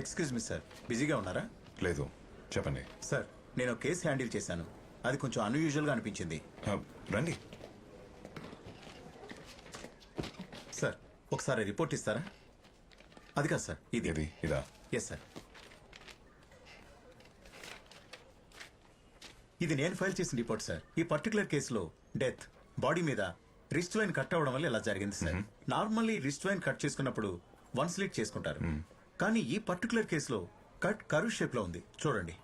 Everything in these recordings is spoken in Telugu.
ఎక్స్క్యూజ్ మీ సార్ బిజీగా ఉన్నారా? లేదు. చెప్పండి. సార్ నేను కేసు హ్యాండిల్ చేశాను. అది కొంచెం అన్యూజువల్గా అనిపించింది. రండి. సార్ ఒకసారి రిపోర్ట్ ఇస్తారా? అది కాదు సార్ ఇది. ఇది ఇదా? ఎస్ సార్ ఇది నేను ఫైల్ చేసిన రిపోర్ట్ సార్ ఈ పర్టికులర్ కేసులో డెత్ బాడీ మీద రిస్ట్ వైన్ కట్ అవ్వడం వల్ల ఇలా జరిగింది sir normally wrist vein cut చేసుకున్నప్పుడు వన్ స్లిట్ చేసుకుంటారు. కానీ ఈ పర్టికులర్ కేసులో కట్ కరువు షేప్లో ఉంది. చూడండి.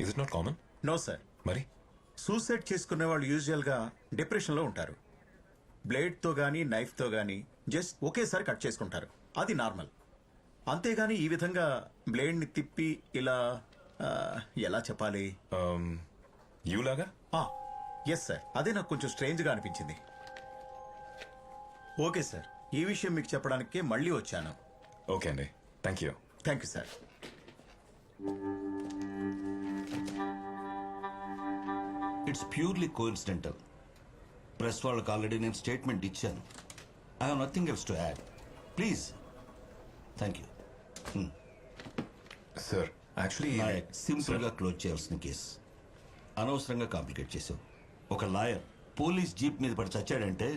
Is it not common no sir మరి? సూసైడ్ చేసుకునే వాళ్ళు యూజువల్గా డిప్రెషన్లో ఉంటారు. బ్లేడ్తో గానీ నైఫ్తో గానీ జస్ట్ ఒకేసారి కట్ చేసుకుంటారు. అది నార్మల్ అంతేగాని ఈ విధంగా బ్లేడ్ని తిప్పి ఇలా ఆ, ఎలా చెప్పాలి? యూ లాగా? ఎస్ సార్ అదే నాకు కొంచెం స్ట్రేంజ్గా అనిపించింది. ఓకే సార్ ఈ విషయం మీకు చెప్పడానికే మళ్ళీ వచ్చాను. ఓకే అండి. Thank you thank you sir it's purely coincidental press వాళ్ళకి ఆల్రెడీ నేను స్టేట్మెంట్ ఇచ్చాను. I have nothing else to add please thank you sir actually Nayak సింపుల్గా క్లోజ్ చేయాల్సిన కేసు అనవసరంగా కాంప్లికేట్ చేసావు ఒక లాయర్ పోలీస్ జీప్ మీద పడి చచ్చాడంటే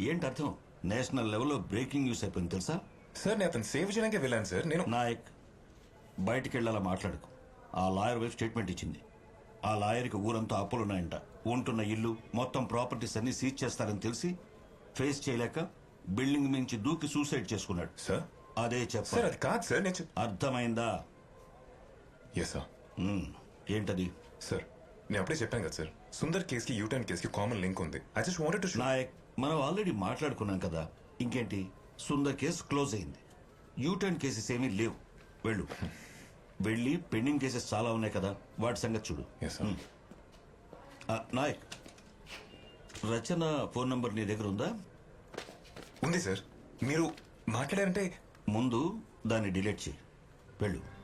ఏంటి అర్థం నేషనల్ లెవెల్లో బ్రేకింగ్ న్యూస్ అయిపోయింది తెలుసా? సార్ నేను అతను సేవ్ చేయడానికి వెళ్ళాను సార్. నేను నాయక్ బయటికి వెళ్ళాలా మాట్లాడకు. ఆ లాయర్ వైఫ్ స్టేట్మెంట్ ఇచ్చింది. ఆ లాయర్కి ఊరంతా అప్పులున్నాయంట. ఉంటున్న ఇల్లు మొత్తం ప్రాపర్టీస్ అన్ని సీజ్ చేస్తారని తెలిసి ఫేస్ చేయలేక బిల్డింగ్ మించి దూకి సూసైడ్ చేసుకున్నాడు. సార్? అదే సార్ చెప్పాలి అది కాదు సార్ నేను అర్థమైందా? Yes sir. ఏంటది? సార్ నేను అప్పుడే చెప్పాను కదా సార్. సుందర్ కేసుకి యూటర్న్ కేసుకి కామన్ లింక్ ఉంది. I just wanted to Nayak మనం ఆల్రెడీ మాట్లాడుకున్నాం కదా. ఇంకేంటి? సుందర్ కేసు క్లోజ్ అయింది. యూటర్న్ కేసెస్ ఏమీ లేవు. వెళ్ళు. వెళ్ళి పెండింగ్ కేసెస్ చాలా ఉన్నాయి కదా వాటి సంగతి చూడు. ఆ, నాయక్ రచన ఫోన్ నంబర్ నీ దగ్గర ఉందా? ఉంది సార్ మీరు మాట్లాడారంటే ముందు దాన్ని డిలీట్ చేయి. వెళ్ళు.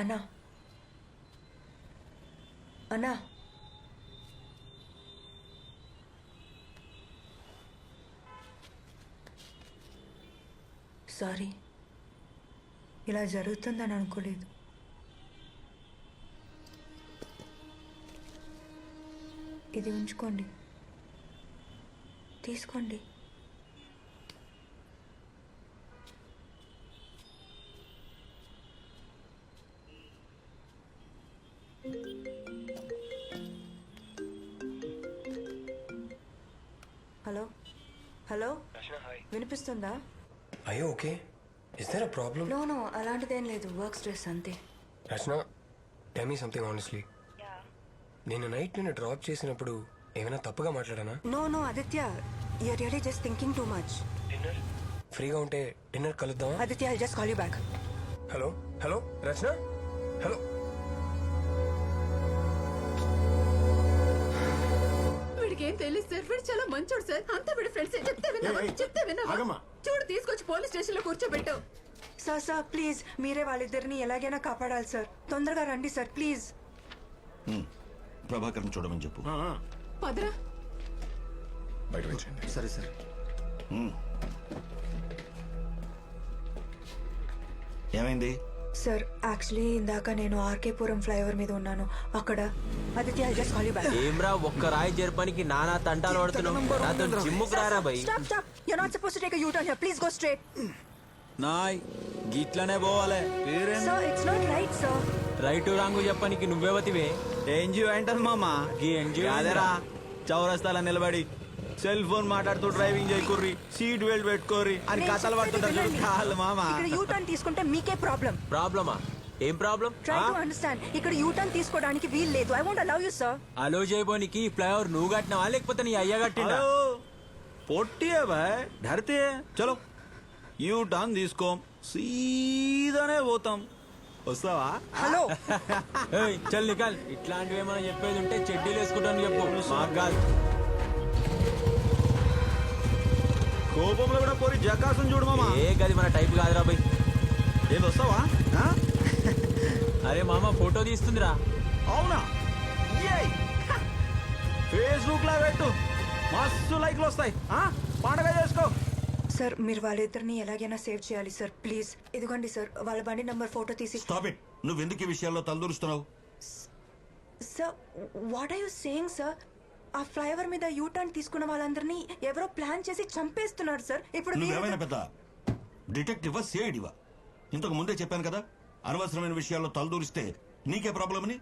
అన్నా. అన్నా. సారీ. ఇలా జరుగుతుందని అనుకోలేదు. ఇది ఉంచుకోండి. తీసుకోండి. హలో. హలో. వినిపిస్తుందా? Are you okay? Is there a problem? No no అలాంటిదేం లేదు. వర్క్ స్ట్రెస్ అంతే. Rachna, tell me something honestly. నేను నైట్ నిన్ను డ్రాప్ చేసినప్పుడు ఏమైనా తప్పుగా మాట్లాడానా? No no Aditya you really just thinking too much ఫ్రీగా ఉంటే dinner కలుద్దామా? Aditya I just call you back hello hello Rachna? Hello ఏం తెలియదు సార్. వీడు చాలా మంచోడు సార్. అంతా వీడి ఫ్రెండ్స్. చెప్తే విన్నావా చెప్తే విన్నావా చూడు తీసుకొచ్చి పోలీస్ స్టేషన్లో కూర్చోబెట్టు. Sir sir please. మీరే వాళ్ళిద్దరిని ఎలాగైనా కాపాడాలి సార్. తొందరగా రండి సార్ ప్లీజ్. ప్రభాకర్ని చూడమని చెప్పు. పదరా. బయట వచ్చేయండి సరే సార్. ఏమైంది? సార్ యాక్చువల్లీ ఇందాక నేను ఆర్కేపురం ఫ్లైఓవర్ మీద ఉన్నాను. అక్కడ Aditya I just call you back ఏమ్రా ఒక్క రాయి జరపనికి నానా తంటాలు పడుతున్నావు? నాతో జిమ్ముకు రారా bye stop stop you not suppose to take U turn here please go straight నాయ్ గిట్లనే పోవాలి. Sir it's not right sir right wrong చెప్పనికి నువ్వెవతివే? ఎన్జిఓ ఏంటది మామ? గీ ఎన్జిఓ అదేరా చౌరస్తాల నిలబడి. సెల్ ఫోన్ మాట్లాడుతూ డ్రైవింగ్ చేయకుర్రి సీట్ బెల్ట్ పెట్టుకోర్రి అని కథలు పడుతుంటారు కాలు మామ. ఇక్కడ యూ టర్న్ తీసుకుంటే మీకే ప్రాబ్లం ప్రాబ్లమా ఏం ప్రాబ్లం ట్రై టు అండర్స్టాండ్ ఇక్కడ యూ టర్న్ తీసుకోవడానికి వీలు లేదు. I want allow you sir allow చేయబోనికి flyover నువ్వు కట్టినావా? లేకపోతే నీ అయ్య కట్టినా పొట్టియా బాయ్. ధరితే చలో. యూ టర్న్ తీసుకో. సీదానే పోతాం. వస్తావా? హలో చల్ నికల్ ఇట్లాంటివి ఏమైనా చెప్పేది ఉంటే చెడ్డీలు వేసుకుంటాను చెప్పు. మాకు కాదు. కోపంలో కూడా పోరి జకాసం చూడు మామ. ఏ గది మన టైప్ కాదురా బై. ఏది వస్తావా? ఆ? అరే మామ ఫోటో తీస్తుందిరా. అవునా? ఫేస్బుక్లో పెట్టు. మస్తు లైక్లు వస్తాయి. ఆ? పండగ చేసుకో. సార్ మీరు వాళ్ళిద్దరిని ఎలాగైనా సేవ్ చేయాలి సార్ ప్లీజ్. ఇదిగోండి సార్ వాళ్ళ బండి నంబర్ ఫోటో తీసి స్టాప్ ఇట్ నువ్వు ఎందుకు ఈ విషయాల్లో తలదూరుస్తున్నావు? Sir what are you saying sir ఆ ఫ్లైఓవర్ మీద యూ టర్న్ తీసుకున్న వాళ్ళందరినీ ఎవరో ప్లాన్ చేసి చంపేస్తున్నారు సార్. ఇప్పుడు నువ్వేమైనా పెద్ద డిటెక్టివా సేడివా ఇంతకు ముందే చెప్పాను కదా అనవసరమైన విషయాల్లో తలదూరిస్తే నీకే ప్రాబ్లం అని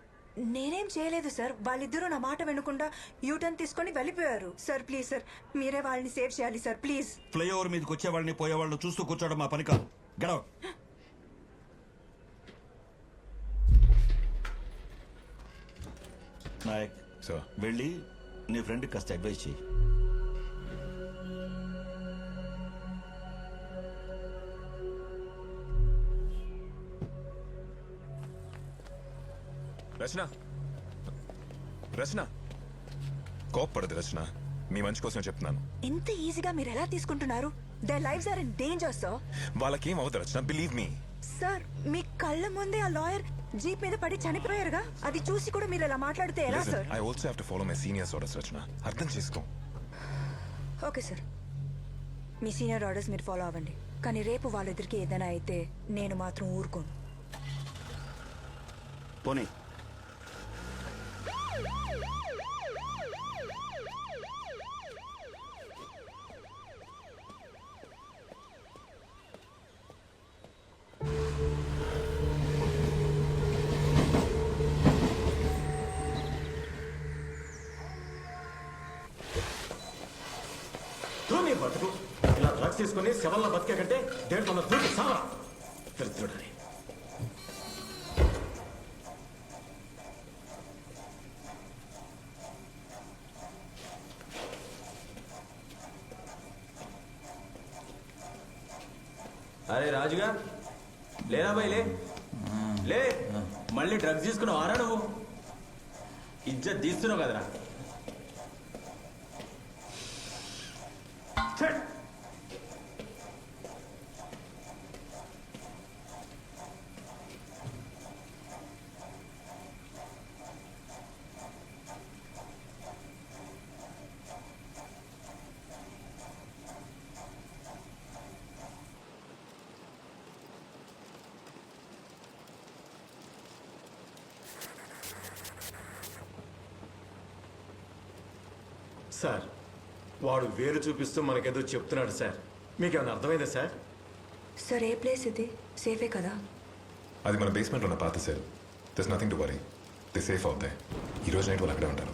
నేనేం చేయలేదు సార్. వాళ్ళిద్దరూ నా మాట వినకుండా యూ టర్న్ తీసుకొని వెళ్ళిపోయారు. Sir please sir. మీరే వాళ్ళని సేవ్ చేయాలి సార్. ప్లీజ్. ఫ్లైఓవర్ మీదకి వచ్చేవాళ్ళని పోయేవాళ్ళని చూస్తూ కూర్చోవడం మా పని కాదు. గడవ నాయక్ సార్ వెళ్ళి నీ ఫ్రెండ్ కాస్త అడ్వైస్ చెయ్యి. రచన. రచన. కోప్పడదు రచన. మీ మంచి కోసం చెప్తున్నాను. ఎంత ఈజీగా మీరు ఎలా తీసుకుంటున్నారు? The lives are in danger sir వాళ్ళకేం అవ్వదు రచన బిలీవ్ మీ సార్ మీ కళ్ళ ముందే ఆ లాయర్ జీప్ మీద పడి చనిపోయారుగా? అది చూసి కూడా మీరు ఇలా మాట్లాడితే ఎలా sir? I also have to follow my seniors orders Rachna అర్థం చేసుకో. Okay sir. మీ సీనియర్ ఆర్డర్స్ మీరు ఫాలో అవ్వండి. కానీ రేపు వాళ్ళిద్దరికి ఏదైనా అయితే నేను మాత్రం ఊరుకోను. పోనీ. నీ బతుకు ఇలా డ్రగ్స్ తీసుకుని శవల్లో బతికే కంటే దేంట్లో దూకి సావరా దరిద్రుడని అరే రాజుగా లేరా బై లే? లే మళ్ళీ డ్రగ్స్ తీసుకున్నావు ఆరా నువ్వు? ఇజ్జత్ తీస్తున్నావు కదరా. సార్ వాడు వేలు చూపిస్తూ మనకేదో చెప్తున్నాడు సార్. మీకేమైనా అర్థమైందా సార్? సార్ ఏ ప్లేస్ ఇది? సేఫే కదా? అది మన బేస్మెంట్ ఉన్న పాత cell thus nothing to worry the safe అవుతాయి ఈ రోజు నైట్ వాళ్ళు అక్కడే ఉంటారు.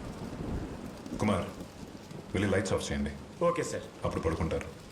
కుమార్ వెళ్ళి లైట్స్ ఆఫ్ చేయండి. Okay sir. అప్పుడు పడుకుంటారు.